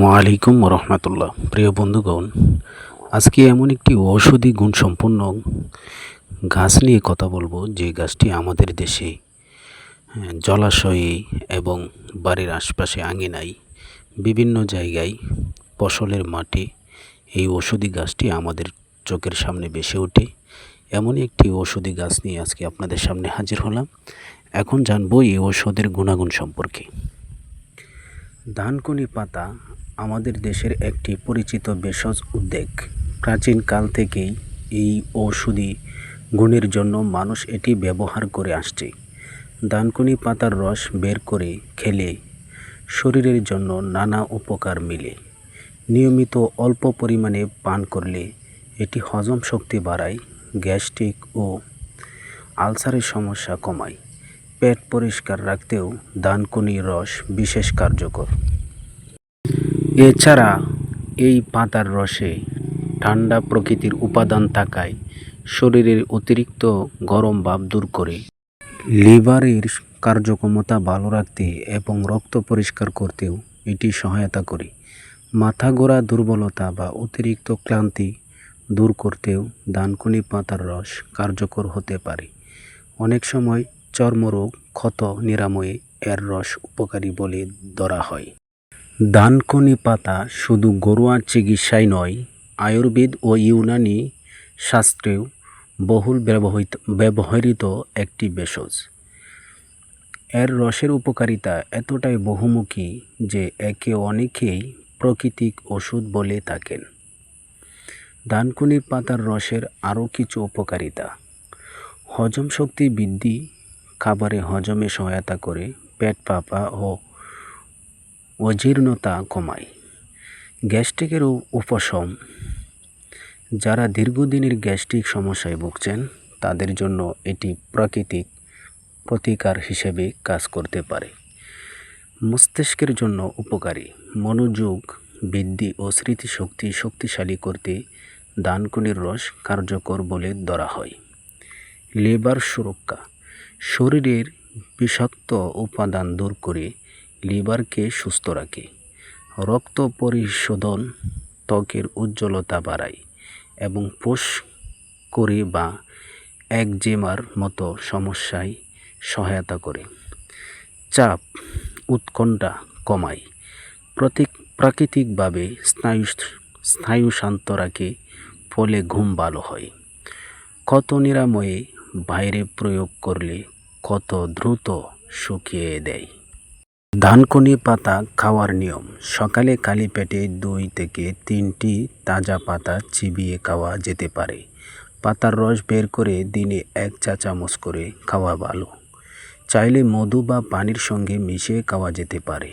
ওয়ালাইকুম রহমতুল্লাহ প্রিয় বন্ধুগণ আজকে এমন একটি ঔষধি গুণসম্পন্ন গাছ নিয়ে কথা বলব যে গাছটি আমাদের দেশে হ্যাঁ, জলাশয়ে এবং বাড়ির আশপাশে আঙিনায় বিভিন্ন জায়গায় ফসলের মাঠে এই ঔষধি গাছটি আমাদের চোখের সামনে বেসে ওঠে। এমন একটি ঔষধি গাছ নিয়ে আজকে আপনাদের সামনে হাজির হলাম। এখন জানব এই ঔষধের গুণাগুণ সম্পর্কে। ধানকুনি পাতা আমাদের দেশের একটি পরিচিত ভেষজ উদ্যোগ প্রাচীন কাল থেকেই এই ঔষধি গুণের জন্য মানুষ এটি ব্যবহার করে আসছে। ধানকুনি পাতার রস বের করে খেলে শরীরের জন্য নানা উপকার মিলে। নিয়মিত অল্প পরিমাণে পান করলে এটি হজম শক্তি বাড়ায়, গ্যাস্ট্রিক ও আলসারের সমস্যা কমায়। পেট পরিষ্কার রাখতেও দানকুনির রস বিশেষ কার্যকর। এছাড়া এই পাতার রসে ঠান্ডা প্রকৃতির উপাদান থাকায় শরীরের অতিরিক্ত গরম ভাব দূর করে। লিভারের কার্যক্ষমতা ভালো রাখতে এবং রক্ত পরিষ্কার করতেও এটি সহায়তা করে। মাথা গোড়া দুর্বলতা বা অতিরিক্ত ক্লান্তি দূর করতেও দানকুনি পাতার রস কার্যকর হতে পারে। অনেক সময় চর্মরোগ, ক্ষত, নিরাময়ে এর রস উপকারী বলে ধরা হয়। দানকুনি পাতা শুধু ঘরোয়া চিকিৎসায় নয়, আয়ুর্বেদ ও ইউনানি শাস্ত্রেও বহুল ব্যবহৃত ব্যবহৃত একটি ভেষজ। এর রসের উপকারিতা এতটাই বহুমুখী যে একে অনেকেই প্রাকৃতিক ওষুধ বলে থাকেন। দানকুনি পাতার রসের আরও কিছু উপকারিতা। হজম শক্তি বৃদ্ধি, খাবারে হজমে সহায়তা করে পেট পাপা ও অজীর্ণতা কমায়। গ্যাস্ট্রিকের উপশম। যারা দীর্ঘদিনের গ্যাস্ট্রিক সমস্যায় ভুগছেন, তাদের জন্য এটি প্রাকৃতিক প্রতিকার হিসেবে কাজ করতে পারে। মস্তিষ্কের জন্য উপকারী। মনোযোগ বৃদ্ধি ও স্মৃতিশক্তি শক্তিশালী করতে দানকুনির রস কার্যকর বলে ধরা হয়। লেবার সুরক্ষা। শরীরের বিষাক্ত উপাদান দূর করে লিভারকে সুস্থ রাখে। রক্ত পরিশোধন ত্বকের উজ্জ্বলতা বাড়ায় এবং পোষ করে বা একজেমার মতো সমস্যায় সহায়তা করে। চাপ উৎকণ্ঠা কমায়। প্রতীক প্রাকৃতিকভাবে স্নায়ু স্নায়ু শান্ত রাখে, ফলে ঘুম ভালো হয়। ক্ষত নিরাময়ে বাইরে প্রয়োগ করলে ক্ষত দ্রুত শুকিয়ে দেয়। ধানকুনি পাতা খাওয়ার নিয়ম। সকালে কালি পেটে দুই থেকে তিনটি তাজা পাতা চিবিয়ে খাওয়া যেতে পারে। পাতার রস বের করে দিনে এক চা চামচ করে খাওয়া ভালো। চাইলে মধু বা পানির সঙ্গে মিশিয়ে খাওয়া যেতে পারে।